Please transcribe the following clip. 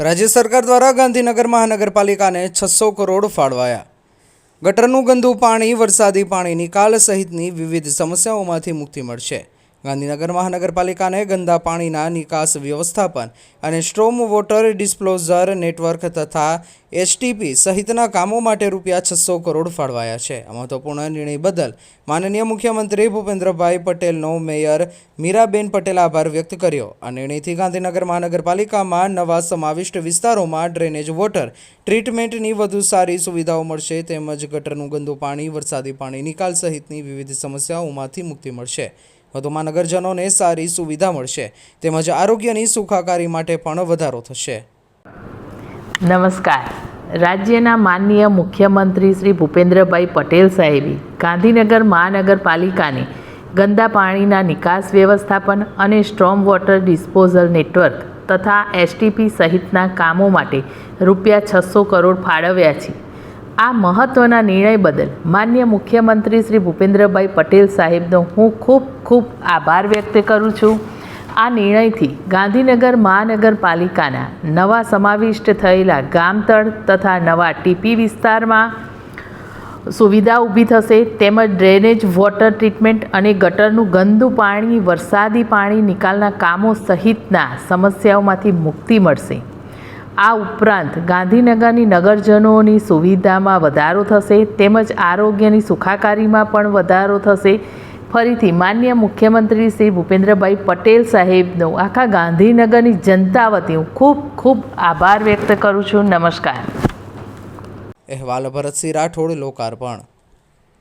રાજ્ય સરકાર દ્વારા ગાંધીનગર મહાનગરપાલિકાને છસો કરોડ ફાળવાયા. ગટરનું ગંદુ પાણી, વરસાદી પાણી નિકાલ સહિતની વિવિધ સમસ્યાઓમાંથી મુક્તિ મળશે. ગાંધીનગર મહાનગરપાલિકાને ગંદા પાણીના નિકાસ વ્યવસ્થાપન અને સ્ટ્રોમ વોટર ડિસ્પ્લોઝર નેટવર્ક તથા એસટીપી સહિતના કામો માટે રૂપિયા છસો કરોડ ફાળવાયા છે. મહત્વપૂર્ણ નિર્ણય બદલ માનનીય મુખ્યમંત્રી ભૂપેન્દ્રભાઈ પટેલનો મેયર મીરાબેન પટેલ આભાર વ્યક્ત કર્યો. આ નિર્ણયથી ગાંધીનગર મહાનગરપાલિકામાં નવા સમાવિષ્ટ વિસ્તારોમાં ડ્રેનેજ વોટર ટ્રીટમેન્ટની વધુ સારી સુવિધાઓ મળશે તેમજ ગટરનું ગંદુ પાણી, વરસાદી પાણી, નિકાલ સહિતની વિવિધ સમસ્યાઓમાંથી મુક્તિ મળશે. વધુમાં નગરજનોને સારી સુવિધા મળશે તેમજ આરોગ્યની સુખાકારી માટે પણ વધારો થશે. નમસ્કાર. રાજ્યના માનનીય મુખ્યમંત્રી શ્રી ભૂપેન્દ્રભાઈ પટેલ સાહેબે ગાંધીનગર મહાનગરપાલિકાને ગંદા પાણીના નિકાસ વ્યવસ્થાપન અને સ્ટ્રોમ વોટર ડિસ્પોઝલ નેટવર્ક તથા એસટીપી સહિતના કામો માટે રૂપિયા છસો કરોડ ફાળવ્યા છે. આ મહત્ત્વના નિર્ણય બદલ માન્ય મુખ્યમંત્રી શ્રી ભૂપેન્દ્રભાઈ પટેલ સાહેબનો હું ખૂબ ખૂબ આભાર વ્યક્ત કરું છું. આ નિર્ણયથી ગાંધીનગર મહાનગરપાલિકાના નવા સમાવિષ્ટ થયેલા ગામતળ તથા નવા ટીપી વિસ્તારમાં સુવિધા ઊભી થશે તેમજ ડ્રેનેજ, વોટર ટ્રીટમેન્ટ અને ગટરનું ગંદુ પાણી, વરસાદી પાણી નિકાલના કામો સહિતના સમસ્યાઓમાંથી મુક્તિ મળશે. આ ઉપરાંત ગાંધીનગરની નગરજનોની સુવિધામાં વધારો થશે તેમજ આરોગ્યની સુખાકારીમાં પણ વધારો થશે. ફરીથી માન્ય મુખ્યમંત્રી શ્રી ભૂપેન્દ્રભાઈ પટેલ સાહેબનો આખા ગાંધીનગરની જનતા વતી હું ખૂબ ખૂબ આભાર વ્યક્ત કરું છું. નમસ્કાર. અહેવાલ ભરતસિંહ રાઠોડ, લોકાર્પણ.